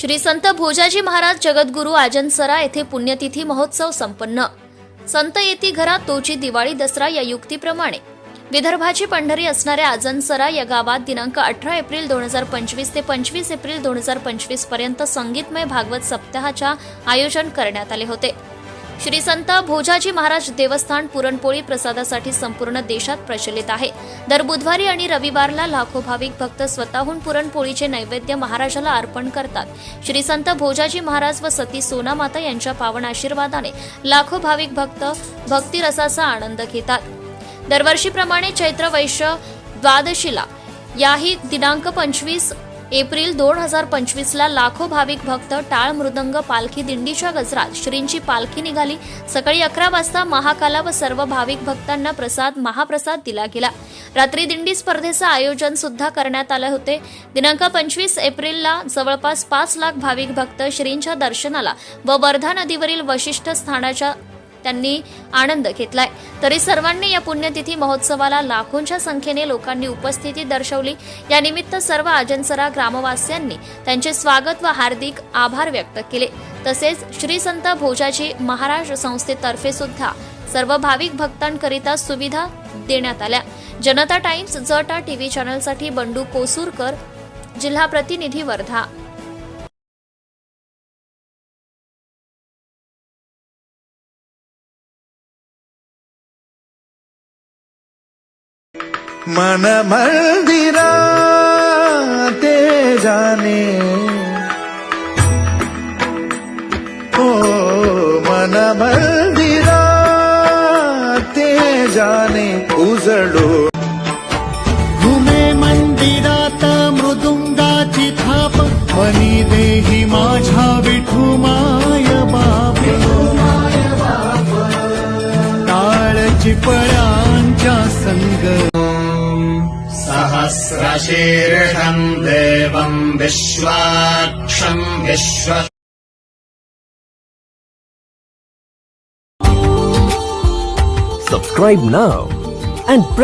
श्री संत भोजाजी महाराज जगद्गुरू आजनसरा येथे पुण्यतिथी महोत्सव संपन्न. संत येती घरात तोची दिवाळी दसरा या युक्तीप्रमाणे. विदर्भाची पंढरी असणाऱ्या आजनसरा या गावात दिनांक अठरा एप्रिल दोन हजार पंचवीस ते पंचवीस एप्रिल दोन हजार पंचवीसपर्यंत संगीतमय भागवत सप्ताहाच्या आयोजन करण्यात आले होते. श्री संत भोजाजी महाराज देवस्थान पुरणपोळी प्रसादासाठी संपूर्ण देशात प्रचलित आहे. दर बुधवारी आणि रविवारला लाखो भाविक भक्त स्वतःहून पुरणपोळीचे नैवेद्य महाराजाला अर्पण करतात. श्री संत भोजाजी महाराज व सती सोना माता यांच्या पावन आशीर्वादाने लाखो भाविक भक्त भक्तिरसाचा आनंद घेतात. दरवर्षीप्रमाणे चैत्र वैश्य द्वादशीला याही दिनांक पंचवीस एप्रिल दोन हजार पंचवीसला लाखो भाविक भक्त टाळ मृदंग पालखी दिंडीच्या गजरात श्रींची पालखी निघाली. सकाळी अकरा वाजता महाकाला व सर्व भाविक भक्तांना प्रसाद महाप्रसाद दिला गेला. रात्री दिंडी स्पर्धेचं आयोजन सुद्धा करण्यात आले होते. दिनांक पंचवीस एप्रिलला जवळपास पाच लाख भाविक भक्त श्रींच्या दर्शनाला व वर्धा नदीवरील वशिष्ठ स्थानाच्या त्यांनी आनंद घेतलाय. तरी सर्वांनी या पुण्यतिथी महोत्सवाला लाखोंच्या संख्येने लोकांनी उपस्थिती दर्शवली. यानिमित्त सर्व आजनसरा ग्रामवासियांनी त्यांचे स्वागत व हार्दिक आभार व्यक्त केले. तसेच श्री संत भोजाजी महाराज संस्थेतर्फे सुद्धा सर्व भाविक भक्तांकरिता सुविधा देण्यात आल्या. जनता टाइम्स जटा टीव्ही चॅनलसाठी बंडू कोसूरकर जिल्हा प्रतिनिधी वर्धा. मन मदिरा ते जा मिरा ते जाने उजर् मिरा त मृदुङ्गाचि थाप मनी देहि माझा विठू। सहस्रशीर्षम् देवम् विश्वाक्षम् विश्व Subscribe now and press